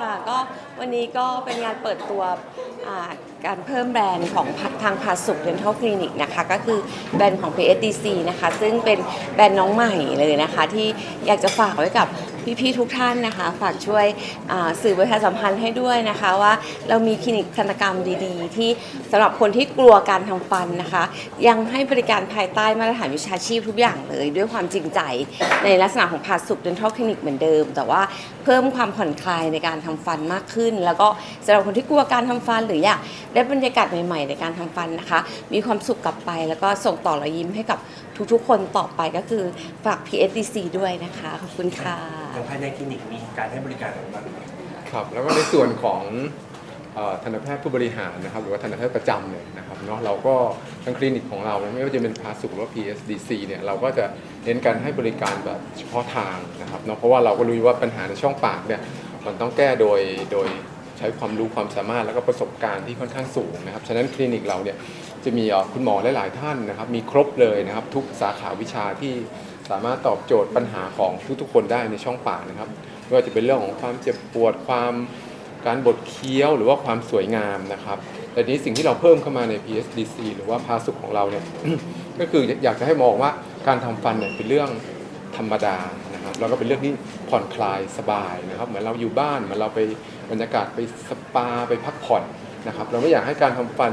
ค่ะก็วันนี้ก็เป็นงานเปิดตัวการเพิ่มแบรนด์ของทางพาสุก Dental Clinic นะคะก็คือแบรนด์ของ PSDC นะคะ ซึ่งเป็นแบรนด์น้องใหม่เลยนะคะ ที่อยากจะฝากไว้กับ พี่ๆทุกท่านนะคะ ฝากช่วยสื่อประชาสัมพันธ์ให้ด้วยนะคะว่าเรามีคลินิกทันตกรรมดีๆ ที่สำหรับคนที่กลัวการทำฟันนะคะ ยังให้บริการภายใต้มาตรฐานวิชาชีพทุกอย่างเลย ด้วยความจริงใจในลักษณะของพาสุก Dental Clinic เหมือนเดิม แต่ว่าเพิ่มความผ่อนคลายในการทำฟันมากขึ้น แล้วก็สำหรับคนที่กลัวการทำฟัน หรืออยากได้บรรยากาศใหม่ๆในการทำฟันนะคะ มีความสุขกลับไป แล้วก็ส่งต่อรอยยิ้มให้กับทุกๆ คนต่อไปก็คือฝาก PSDC ด้วยนะคะ ขอบคุณค่ะทางภายในคลินิกมีการให้บริการอะไรบ้างครับครับแล้วก็ในส่วนของเอ่อทันตแพทย์ผู้บริหารนะครับ หรือว่าทันตแพทย์ประจำเลยนะครับเนาะเราก็ทางคลินิกของเราไม่ว่าจะเป็นพาสุขหรือว่า PSDC เนี่ยเราก็จะเน้นการให้บริการแบบเฉพาะทางนะครับเนาะเพราะว่าเราก็รู้ว่าปัญหาในช่องปากเนี่ยมันต้องแก้โดยโดยใช้ความรู้ความสามารถแล้วก็ประสบการณ์ที่ค่อนข้างสูงนะครับฉะนั้นคลินิกเราเนี่ยจะมีเอ่อคุณหมอหลาย ๆ ท่านนะครับมีครบเลยนะครับทุกสาขาวิชาที่ สามารถตอบโจทย์ปัญหาของทุกๆคนได้ในช่องปากนะครับไม่ว่าจะเป็นเรื่องของความเจ็บปวดความการบดเคี้ยวหรือว่าความสวยงามนะครับ แต่นี้สิ่งที่เราเพิ่มเข้ามาใน PSDC หรือว่าพาสุขของเราเนี่ย ก็คืออยากจะให้มองว่าการทำฟันเนี่ยเป็นเรื่องธรรมดานะครับแล้วก็เป็นเรื่องที่ผ่อนคลายสบายนะครับ เหมือนเราอยู่บ้านเหมือนเราไปบรรยากาศไปสปาไปพักผ่อนนะครับ เราไม่อยากให้การทำฟัน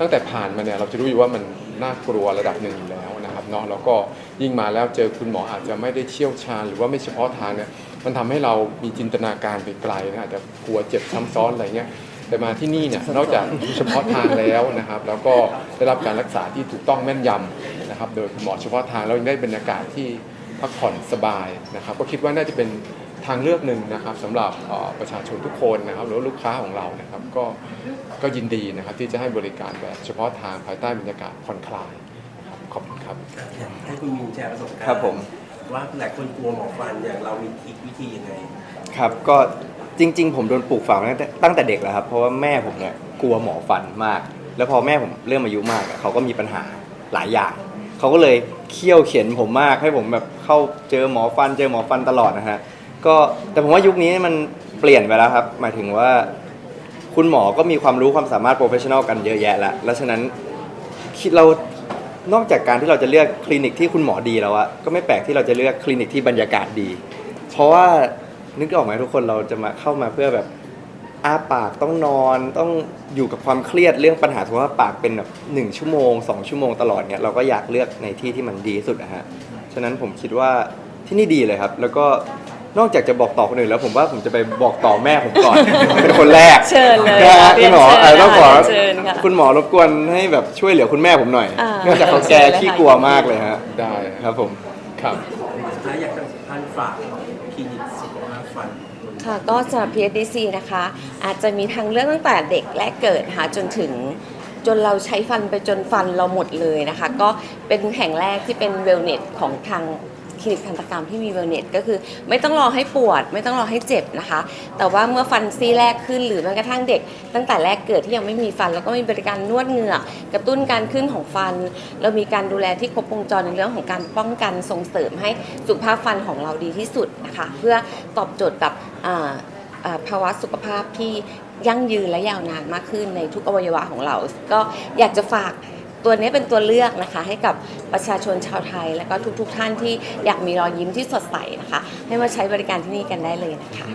ตั้งแต่ผ่านมาเนี่ยเราจะรู้อยู่ว่ามันน่ากลัวระดับหนึ่งอยู่แล้ว เนาะแล้วก็ยิ่งมาแล้วเจอคุณหมออาจจะไม่ได้เชี่ยวชาญ หรือว่าไม่เฉพาะทางเนี่ยมันทำให้เรามีจินตนาการไปไกลนะอาจจะกลัวเจ็บซ้ำซ้อนอะไรเงี้ยแต่มาที่นี่เนี่ยนอกจากเฉพาะทางแล้วนะครับ แล้วก็ได้รับการรักษาที่ถูกต้องแม่นยำนะครับ โดยคุณหมอเฉพาะทางแล้วยังได้บรรยากาศที่พักผ่อนสบายนะครับ ก็คิดว่าน่าจะเป็นทางเลือกหนึ่งนะครับสำหรับเอ่อประชาชนทุกคนนะครับหรือว่าลูกค้าของเรานะครับ ก็ก็ยินดีนะครับที่จะให้บริการแบบเฉพาะทางภายใต้บรรยากาศผ่อนคลายนะครับข อบคุณครับ ให้คุณมินแชร์ประสบการณ์ครับผม ว่าหลายคนกลัวหมอฟันอย่างเรามีทริควิธียังไงครับก็จริง ๆ ผมโดนปลูกฝังตั้งแต่ตั้งแต่เด็กแล้วครับ เพราะว่าแม่ผมเนี่ยกลัวหมอฟันมาก แล้วพอแม่ผมเริ่มอายุมากอะเขาก็มีปัญหาหลายอย่าง เขาก็เลยเคี่ยวเข็นผมมากให้ผมแบบเข้าเจอหมอฟัน เจอหมอฟันตลอดนะฮะก็แต่ผมว่ายุคนี้มันเปลี่ยนไปแล้วครับ หมายถึงว่า คุณหมอก็มีความรู้ความสามารถโปรเฟชชั่นอลกันเยอะแยะแล้วแล้วฉะนั้นคิดเรา นอกจากการที่เราจะเลือกคลินิกที่คุณหมอดีแล้วอะก็ไม่แปลกที่เราจะเลือกคลินิกที่บรรยากาศดี เพราะว่านึกออกไหมทุกคนเราจะมาเข้ามาเพื่อแบบอ้าปากต้องนอนต้องอยู่กับความเครียดเรื่องปัญหาสุขภาพปากเป็นแบบหนึ่งชั่วโมงสองชั่วโมงตลอดเนี่ยเราก็อยากเลือกในที่ที่มันดีที่สุดนะฮะฉะนั้นผมคิดว่าที่นี่ดีเลยครับ แล้วก็ นอกจากจะบอกต่อคนอื่นแล้วผมว่าผมจะไปบอกต่อแม่ผมก่อน เป็นคนแรกเชิญเลยนะฮะเรีคุยนณหมอเชิญเออต้องขอเชิญค่ะ คุณหมอรบกวนให้แบบช่วยเหลือคุณแม่ผมหน่อยอ่าเนื่องจากเขาแกเชิญเลยค่ะขี้กลัวมากเลยฮะได้ครับผมครับ สุดท้ายอยากจะท่านฝากคลินิกสุขภาพฟัน ค่ะก็สำหรับ PSDC นะคะ อาจจะมีทางเลือกตั้งแต่เด็กแรกเกิดนะคะจนถึงจนเราใช้ฟันไปจนฟันเราหมดเลยนะคะ ก็เป็นแห่งแรกที่เป็นเวลเน s ของทาง คลินิกทันตกรรมที่มีเวลเน s ก็คือ ไม่ต้องรอให้ปวด ไม่ต้องรอให้เจ็บนะคะ แต่ว่าเมื่อฟันซี่แรกขึ้นหรือแม้กระทั่งเด็ก ตั้งแต่แรกเกิดที่ยังไม่มีฟัน แล้วก็มีบริการนวดเหงือกกระตุ้นการขึ้นของฟัน เรามีการดูแลที่ครบวงจรในเรื่องของการป้องกันส่งเสริมให้สุขภาพฟันของเราดีที่สุดนะคะ เพื่อตอบโจทย์กับภาวะสุขภาพที่ยั่งยืนและยาวนานมากขึ้นในทุกอวัยวะของเรา ก็อยากจะฝาก ตัวนี้เป็นตัวเลือกนะคะให้กับประชาชนชาวไทย และก็ทุกๆ ท่านที่อยากมีรอยยิ้มที่สดใสนะคะ ให้มาใช้บริการที่นี่กันได้เลยนะคะ